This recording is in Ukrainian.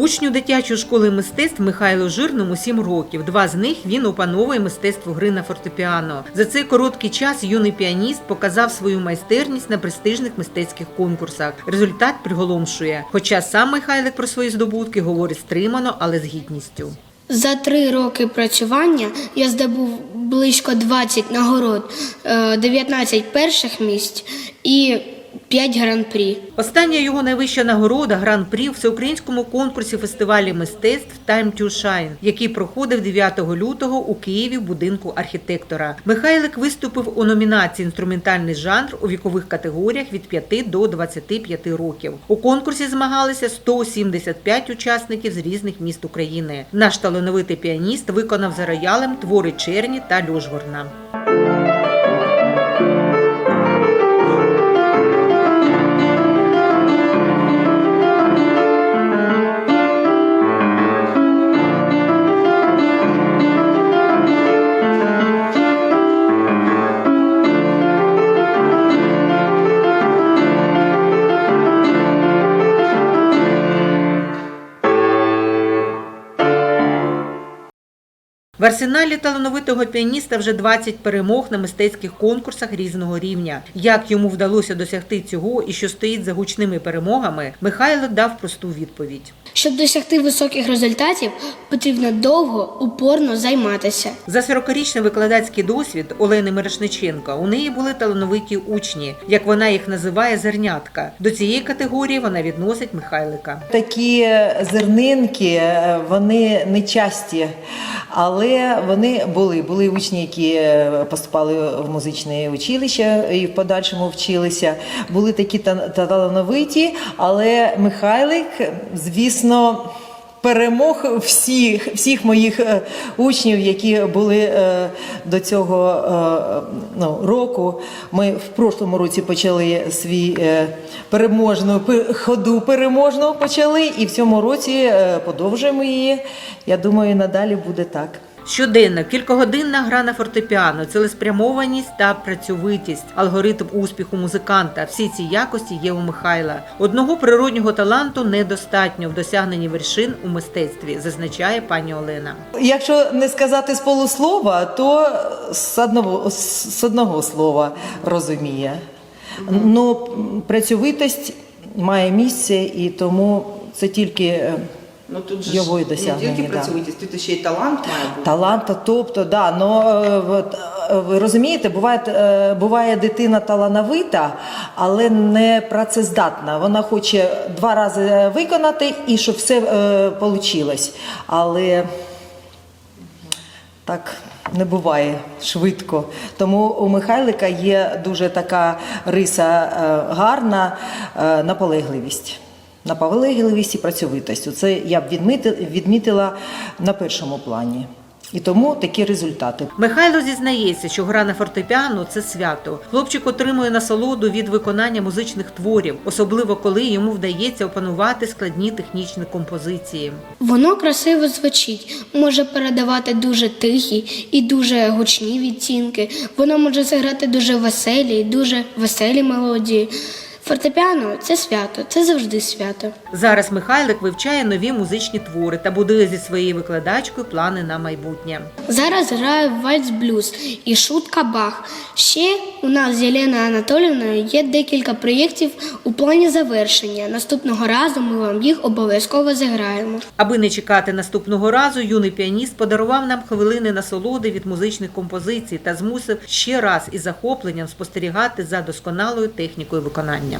Учню дитячої школи мистецтв Михайлу Жирному 7 років. Два з них він опановує мистецтво гри на фортепіано. За цей короткий час юний піаніст показав свою майстерність на престижних мистецьких конкурсах. Результат приголомшує. Хоча сам Михайлик про свої здобутки говорить стримано, але з гідністю. За три роки працювання я здобув близько 20 нагород, е, 19 перших місць і 5 гран-прі. Остання його найвища нагорода гран-прі у всеукраїнському конкурсі фестивалі мистецтв Time to Shine, який проходив 9 лютого у Києві в будинку архітектора. Михайлик виступив у номінації Інструментальний жанр у вікових категоріях від 5 до 25 років. У конкурсі змагалися 175 учасників з різних міст України. Наш талановитий піаніст виконав за роялем твори Черні та Льожгорна. В арсеналі талановитого піаніста вже 20 перемог на мистецьких конкурсах різного рівня. Як йому вдалося досягти цього і що стоїть за гучними перемогами, Михайло дав просту відповідь. Щоб досягти високих результатів, потрібно довго, упорно займатися. За 40-річний викладацький досвід Олени Мирошниченко у неї були талановиті учні, як вона їх називає зернятка. До цієї категорії вона відносить Михайлика. Такі зернинки, е, вони не часті, але вони були. Були учні, які е, поступали в музичне училище і в подальшому вчилися. Були такі та- талановиті, але Михайлик, звісно. Перемог всіх, всіх моїх е, учнів, які були е, до цього е, ну, року. Ми в прошлому році почали свій переможну пе- ходу переможну почали, і в цьому році подовжуємо її. Я думаю, надалі буде так. Щоденно кількогодинна гра на фортепіано, цілеспрямованість та працьовитість, алгоритм успіху музиканта. Всі ці якості є у Михайла. Одного природнього таланту недостатньо в досягненні вершин у мистецтві, зазначає пані Олена. Якщо не сказати з полуслова, то з одного, з одного слова розуміє. Ну, працьовитость має місце, і тому це тільки. Ну тут же Його ж не тільки да. працьовитість, тут ще й талант має бути. Таланта, тобто, да, ну, ви розумієте, буває, е, буває дитина талановита, але не працездатна. Вона хоче два рази виконати і щоб все вийшло. Але так не буває швидко. Тому у Михайлика є дуже така риса гарна наполегливість. Наполегливість і працьовитість. Це я б відміти- відмітила на першому плані. І тому такі результати. Михайло зізнається, що гра на фортепіано це свято. Хлопчик отримує насолоду від виконання музичних творів, особливо коли йому вдається опанувати складні технічні композиції. Воно красиво звучить, може передавати дуже тихі і дуже гучні відтінки. Воно може зіграти дуже веселі і дуже веселі мелодії. Фортепіано це свято, це завжди свято. Зараз Михайлик вивчає нові музичні твори та будує зі своєю викладачкою плани на майбутнє. Зараз граю вальс блюз і шутка Бах. Ще у нас з Єленою Анатолівною є декілька проєктів у плані завершення. Наступного разу ми вам їх обов'язково зіграємо. Аби не чекати наступного разу, юний піаніст подарував нам хвилини насолоди від музичних композицій та змусив ще раз із захопленням спостерігати за досконалою технікою виконання.